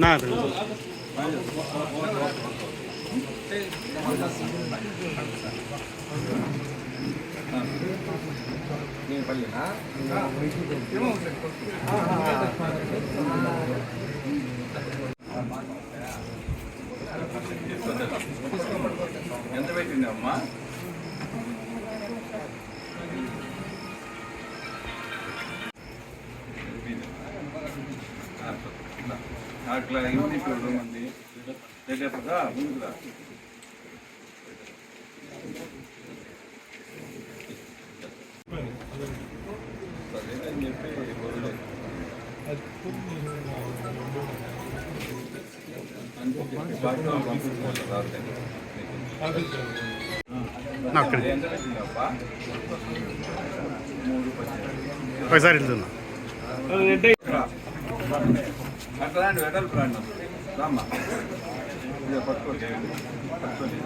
నా తెలుసు ఎంత పెట్టింది నాకు తెలియదు. ఎంత పెట్టిందప్పా మూడు పచ్చి ఒకసారి వెళ్తున్నా. అట్లాంటి వెడల్పు రాండి రామ్మా. పట్టుకోండి పట్టుకోండి